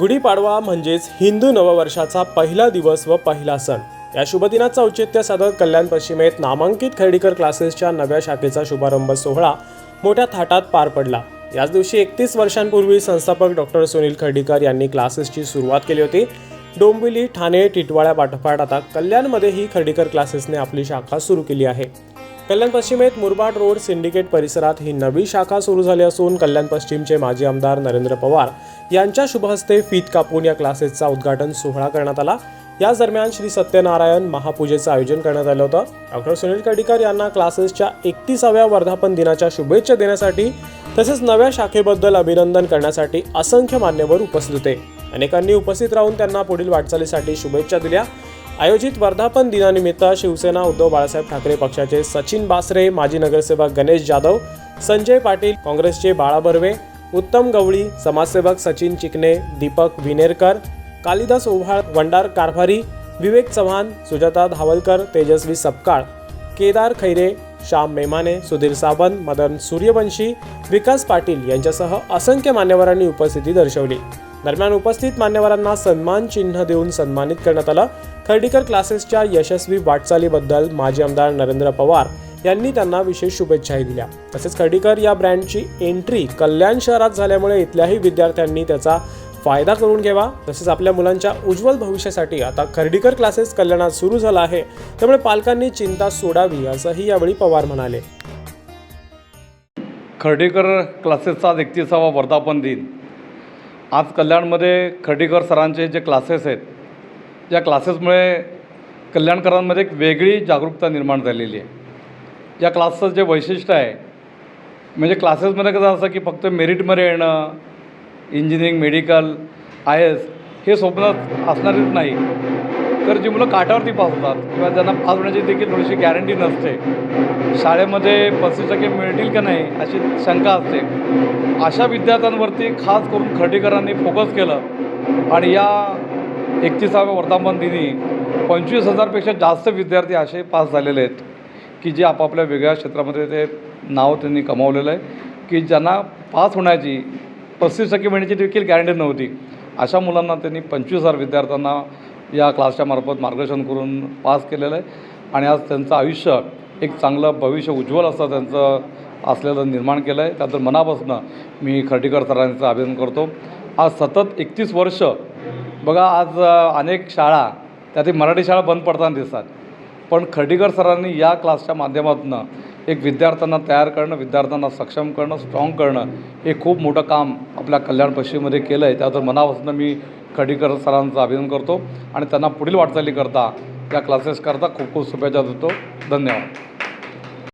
गुढीपाडवा म्हणजेच हिंदू नववर्षाचा पहिला दिवस व पहिला सण. या शुभदिनाचं औचित्य साधत कल्याण पश्चिमेत नामांकित खर्डीकर क्लासेसच्या नव्या शाखेचा शुभारंभ सोहळा मोठ्या थाटात पार पडला. याच दिवशी एकतीस वर्षांपूर्वी संस्थापक डॉक्टर सुनील खर्डीकर यांनी क्लासेसची सुरुवात केली होती. डोंबिवली ठाणे टिटवाळ्या पाठोपाठ आता कल्याणमध्येही खर्डीकर क्लासेसने आपली शाखा सुरू केली आहे. कल्याण पश्चिमेत मुरबाड रोड सिंडिकेट परिसरात ही नवी शाखा सुरू झाली असून कल्याण पश्चिमचे माजी आमदार नरेंद्र पवार यांच्या शुभहस्ते फीत कापून या क्लासेसचा उद्घाटन सोहळा करण्यात आला. याच दरम्यान श्री सत्यनारायण महापूजेचं आयोजन करण्यात आलं होतं. डॉक्टर सुनील कडीकर यांना क्लासेसच्या एकतीसाव्या वर्धापन दिनाच्या शुभेच्छा देण्यासाठी तसेच नव्या शाखेबद्दल अभिनंदन करण्यासाठी असंख्य मान्यवर उपस्थित होते. अनेकांनी उपस्थित राहून त्यांना पुढील वाटचालीसाठी शुभेच्छा दिल्या. आयोजित वर्धापन दिनानिमित्त शिवसेना उद्धव बाळासाहेब ठाकरे पक्षाचे सचिन बासरे माजी नगरसेवक गणेश जाधव संजय पाटील काँग्रेसचे बाळा बर्वे उत्तम गवळी समाजसेवक सचिन चिकणे दीपक विनेरकर कालिदास ओव्हाळ वंडार कारभारी विवेक चव्हाण सुजाता धावलकर तेजस्वी सपकाळ केदार खैरे श्याम मेमाने सुधीर सावंत मदन सूर्यवंशी विकास पाटील यांच्यासह असंख्य मान्यवरांनी उपस्थिती दर्शवली. दरम्यान उपस्थित मान्यवरांना सन्मान चिन्ह देऊन सन्मानित करण्यात आलं. खर्डीकर क्लासेसच्या यशस्वी वाटचालीबद्दल माजी आमदार नरेंद्र पवार यांनी त्यांना विशेष शुभेच्छाही दिल्या. तसेच खर्डीकर या ब्रँडची एंट्री कल्याण शहरात झाल्यामुळे इथल्याही विद्यार्थ्यांनी त्याचा फायदा करून घ्यावा. तसेच आपल्या मुलांच्या उज्ज्वल भविष्यासाठी आता खर्डीकर क्लासेस कल्याणात सुरू झाला आहे. त्यामुळे पालकांनी चिंता सोडावी असंही यावेळी पवार म्हणाले. खर्डीकर क्लासेसचा आज एकतीसावा वर्धापन दिन. आज कल्याणमध्ये खर्डीकर सरांचे जे क्लासेस आहेत या क्लासेसमुळे कल्याणकरांमध्ये एक वेगळी जागरूकता निर्माण झालेली आहे. या क्लासचं जे वैशिष्ट्य आहे म्हणजे क्लासेसमध्ये कसं असं की फक्त मेरिटमध्ये येणं इंजिनिअरिंग मेडिकल आय एस हे स्वप्न असणारच नाही. तर जी मुलं काठावरती पास होतात किंवा त्यांना पास होण्याची देखील थोडीशी गॅरंटी नसते. शाळेमध्ये पस्तीस टक्के मिळतील का नाही अशी शंका असते. अशा विद्यार्थ्यांवरती खास करून खर्डेकरांनी फोकस केलं. आणि या एकतीसाव्या वर्धापन दिनी पंचवीस हजारपेक्षा जास्त विद्यार्थी असे पास झालेले आहेत. की जे आपापल्या वेगळ्या क्षेत्रामध्ये ते नाव त्यांनी कमावलेलं आहे. की ज्यांना पास होण्याची पस्तीस टक्के मिळण्याची देखील गॅरंटी नव्हती. अशा मुलांना त्यांनी पंचवीस हजार विद्यार्थ्यांना या क्लासच्या मार्फत मार्गदर्शन करून पास केलेलं आहे. आणि आज त्यांचं आयुष्य एक चांगलं भविष्य उज्ज्वल असं त्यांचं असलेलं निर्माण केलं आहे त्याबद्दल मनापासून मी खर्डीकर सरांचं अभिनंदन करतो. आज सतत एकतीस वर्ष बघा आज अनेक शाळा त्यातील मराठी शाळा बंद पडताना दिसतात. पण खर्डीकर सरांनी या क्लासच्या माध्यमातून एक विद्यार्थ्यांना तयार करणं विद्यार्थ्यांना सक्षम करणं स्ट्रॉंग करणं हे खूप मोठं काम आपल्या कल्याण पश्चिममध्ये केलं आहे त्याबद्दल मनापासून मी खडीकर सरांचं अभिनंदन करतो आणि त्यांना पुढील वाटचाली करता या क्लासेस करता खूप खूप शुभेच्छा देतो. धन्यवाद.